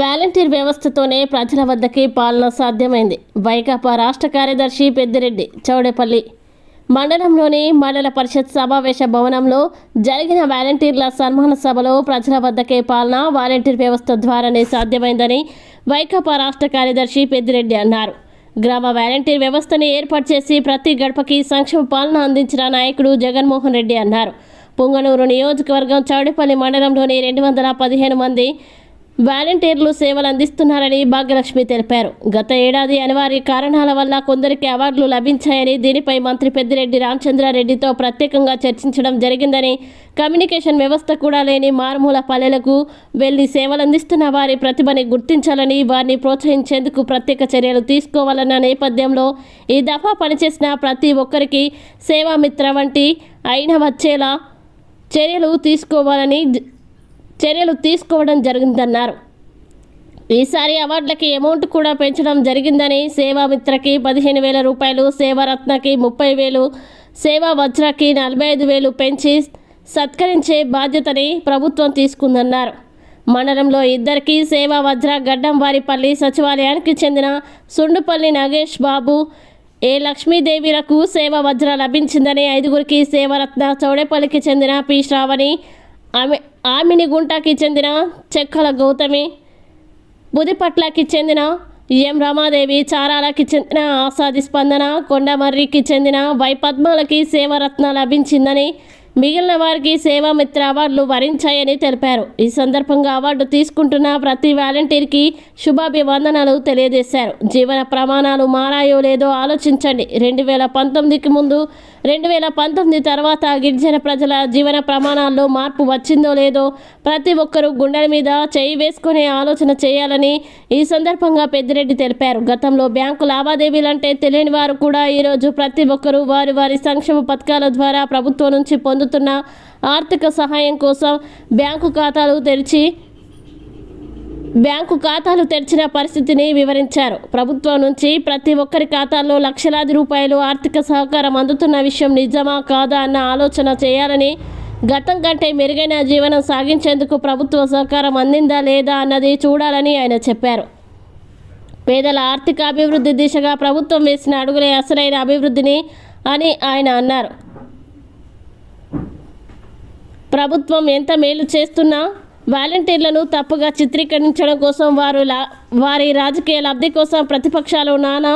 Volunteer వ్యవస్థతోనే ప్రజల వద్దకి పాలన సాధ్యమైంది. వైకాపా రాష్ట్ర కార్యదర్శి పెద్దిరెడ్డి చౌడేపల్లి మండలంలోని మండల పరిషత్ సమావేశ భవనంలో జరిగిన వాలంటీర్ల సన్మాన సభలో ప్రజల వద్దకే పాలన వాలంటీర్ వ్యవస్థ ద్వారానే సాధ్యమైందని వైకాపా రాష్ట్ర కార్యదర్శి పెద్దిరెడ్డి అన్నారు. గ్రామ వాలంటీర్ వ్యవస్థని ఏర్పాటు చేసి ప్రతి గడపకి సంక్షేమ పాలన అందించిన నాయకుడు జగన్మోహన్ రెడ్డి అన్నారు. పుంగనూరు నియోజకవర్గం చౌడేపల్లి మండలంలోని రెండు వందల పదిహేను మంది వాలంటీర్లు సేవలు అందిస్తున్నారని భాగ్యలక్ష్మి తెలిపారు. గత ఏడాది అనివార్య కారణాల వల్ల కొందరికి అవార్డులు లభించాయని దీనిపై మంత్రి పెద్దిరెడ్డి రామచంద్రారెడ్డితో ప్రత్యేకంగా చర్చించడం జరిగిందని కమ్యూనికేషన్ వ్యవస్థ కూడా లేని మారుమూల పల్లెలకు వెళ్ళి సేవలందిస్తున్న వారి ప్రతిభని గుర్తించాలని వారిని ప్రోత్సహించేందుకు ప్రత్యేక చర్యలు తీసుకోవాలన్న నేపథ్యంలో ఈ దఫా పనిచేసిన ప్రతి ఒక్కరికి సేవామిత్ర వంటి అయిన వచ్చేలా చర్యలు తీసుకోవాలని చర్యలు తీసుకోవడం జరిగిందన్నారు. ఈసారి అవార్డులకి అమౌంట్ కూడా పెంచడం జరిగిందని సేవామిత్రకి పదిహేను వేల రూపాయలు సేవారత్నకి ముప్పై వేలు సేవా వజ్రకి నలభై ఐదు వేలు పెంచి సత్కరించే బాధ్యతని ప్రభుత్వం తీసుకుందన్నారు. మండలంలో ఇద్దరికి సేవా వజ్ర గడ్డం వారిపల్లి సచివాలయానికి చెందిన సుండుపల్లి నాగేష్ బాబు ఏ లక్ష్మీదేవిలకు సేవ వజ్ర లభించిందని ఐదుగురికి సేవరత్న చౌడేపల్లికి చెందిన పి. శ్రావణి ఆమె ఆమిని గుంటకి చెందిన చెక్కల గౌతమి బుదిపట్లకి చెందిన ఎం రమాదేవి చారాలకి చెందిన ఆసాది స్పందన కొండమర్రికి చెందిన వై పద్మాలకి సేవరత్న లభించిందని మిగిలిన వారికి సేవామిత్ర అవార్డులు వరించాయని తెలిపారు. ఈ సందర్భంగా అవార్డు తీసుకుంటున్న ప్రతి వాలంటీర్కి శుభాభివందనలు తెలియజేశారు. జీవన ప్రమాణాలు మారాయో లేదో ఆలోచించండి. రెండు వేల పంతొమ్మిదికి ముందు రెండు వేల పంతొమ్మిది తర్వాత గిరిజన ప్రజల జీవన ప్రమాణాల్లో మార్పు వచ్చిందో లేదో ప్రతి ఒక్కరూ గుండెల మీద చేయి వేసుకునే ఆలోచన చేయాలని ఈ సందర్భంగా పెద్దిరెడ్డి తెలిపారు. గతంలో బ్యాంకు లావాదేవీలంటే తెలియని వారు కూడా ఈరోజు ప్రతి ఒక్కరూ వారి వారి సంక్షేమ పథకాల ద్వారా ప్రభుత్వం నుంచి పొందుతున్న ఆర్థిక సహాయం కోసం బ్యాంకు ఖాతాలు తెరిచి బ్యాంకు ఖాతాలు తెరిచిన పరిస్థితిని వివరించారు. ప్రభుత్వం నుంచి ప్రతి ఒక్కరి ఖాతాల్లో లక్షలాది రూపాయలు ఆర్థిక సహకారం అందుతున్న విషయం నిజమా కాదా అన్న ఆలోచన చేయాలని గతం కంటే మెరుగైన జీవనం సాగించేందుకు ప్రభుత్వ సహకారం అందిందా లేదా అన్నది చూడాలని ఆయన చెప్పారు. పేదల ఆర్థిక అభివృద్ధి దిశగా ప్రభుత్వం వేసిన అడుగులే అసలైన అభివృద్ధిని అని ఆయన అన్నారు. ప్రభుత్వం ఎంత మేలు చేస్తున్నా వాలంటీర్లను తప్పుగా చిత్రీకరించడం కోసం వారు లా వారి రాజకీయ లబ్ధి కోసం ప్రతిపక్షాలు నానా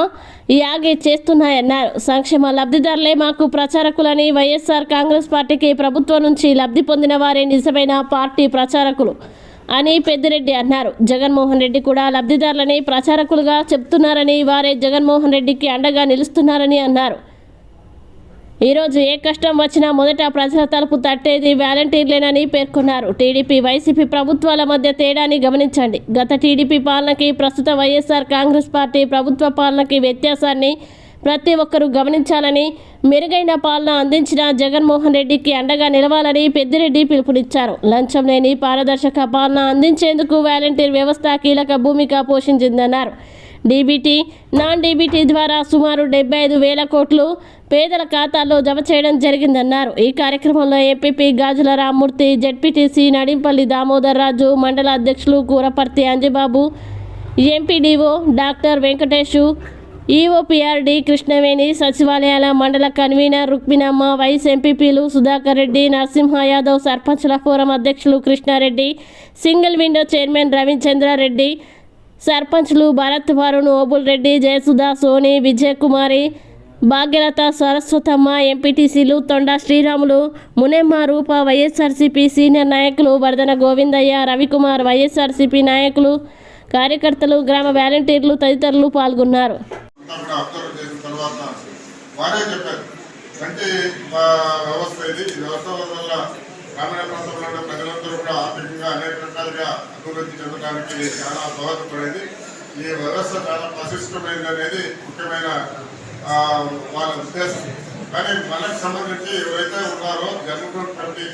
యాగి చేస్తున్నాయన్నారు. సంక్షేమ లబ్ధిదారులే మాకు ప్రచారకులని వైఎస్ఆర్ కాంగ్రెస్ పార్టీకి ప్రభుత్వం నుంచి లబ్ధి పొందిన వారే నిజమైన పార్టీ ప్రచారకులు అని పెద్దిరెడ్డి అన్నారు. జగన్మోహన్ రెడ్డి కూడా లబ్ధిదారులని ప్రచారకులుగా చెప్తున్నారని వారే జగన్మోహన్ రెడ్డికి అండగా నిలుస్తున్నారని అన్నారు. ఈరోజు ఏ కష్టం వచ్చినా మొదట ప్రజల తలుపు తట్టేది వాలంటీర్లేనని పేర్కొన్నారు. టీడీపీ వైసీపీ ప్రభుత్వాల మధ్య తేడాని గమనించండి. గత టీడీపీ పాలనకి ప్రస్తుత వైఎస్ఆర్ కాంగ్రెస్ పార్టీ ప్రభుత్వ పాలనకి వ్యత్యాసాన్ని ప్రతి ఒక్కరూ గమనించాలని మెరుగైన పాలన అందించిన జగన్మోహన్ రెడ్డికి అండగా నిలవాలని పెద్దిరెడ్డి పిలుపునిచ్చారు. లంచం లేని పారదర్శక పాలన అందించేందుకు వాలంటీర్ వ్యవస్థ కీలక భూమిక పోషించిందన్నారు. డీబీటీ నాన్ డీబీటీ ద్వారా సుమారు డెబ్బై ఐదు వేల కోట్లు పేదల ఖాతాల్లో జమ చేయడం జరిగిందన్నారు. ఈ కార్యక్రమంలో ఏపీపీ గాజుల రామ్మూర్తి జడ్పీటీసీ నడింపల్లి దామోదర్ రాజు మండల అధ్యక్షులు Kuraparthi Anjababu MPDO doctor Venkateshu EOPRD Krishnaveni సచివాలయాల మండల కన్వీనర్ రుక్మిణమ్మ వైస్ ఎంపీపీలు సుధాకర్ రెడ్డి నరసింహ యాదవ్ సర్పంచ్ల ఫోరం అధ్యక్షులు Krishnareddy single window chairman Ravichandrareddy సర్పంచ్లు భరత్ వరుణ్ ఓబుల్ రెడ్డి జయసుధా సోని విజయకుమారి భాగ్యలత సరస్వతమ్మ ఎంపీటీసీలు తొండ శ్రీరాములు మునెమ్మ రూప వైఎస్ఆర్సీపీ సీనియర్ నాయకులు వరదన గోవిందయ్య రవికుమార్ వైఎస్ఆర్సీపీ నాయకులు కార్యకర్తలు గ్రామ వాలంటీర్లు తదితరులు పాల్గొన్నారు. అంటే వ్యవస్థ ఇది. వ్యవస్థ వల్ల గ్రామీణ ప్రాంతంలో ఉన్న ప్రజలందరూ కూడా ఆర్థికంగా అనేక రకాలుగా అభివృద్ధి చెందడానికి చాలా దోహదపడేది. ఈ వ్యవస్థ చాలా ప్రశిష్టమైనది అనేది ముఖ్యమైన వాళ్ళ ఉద్దేశం. కానీ మనకు సంబంధించి ఎవరైతే ఉన్నారో జన్మభూమి కమిటీ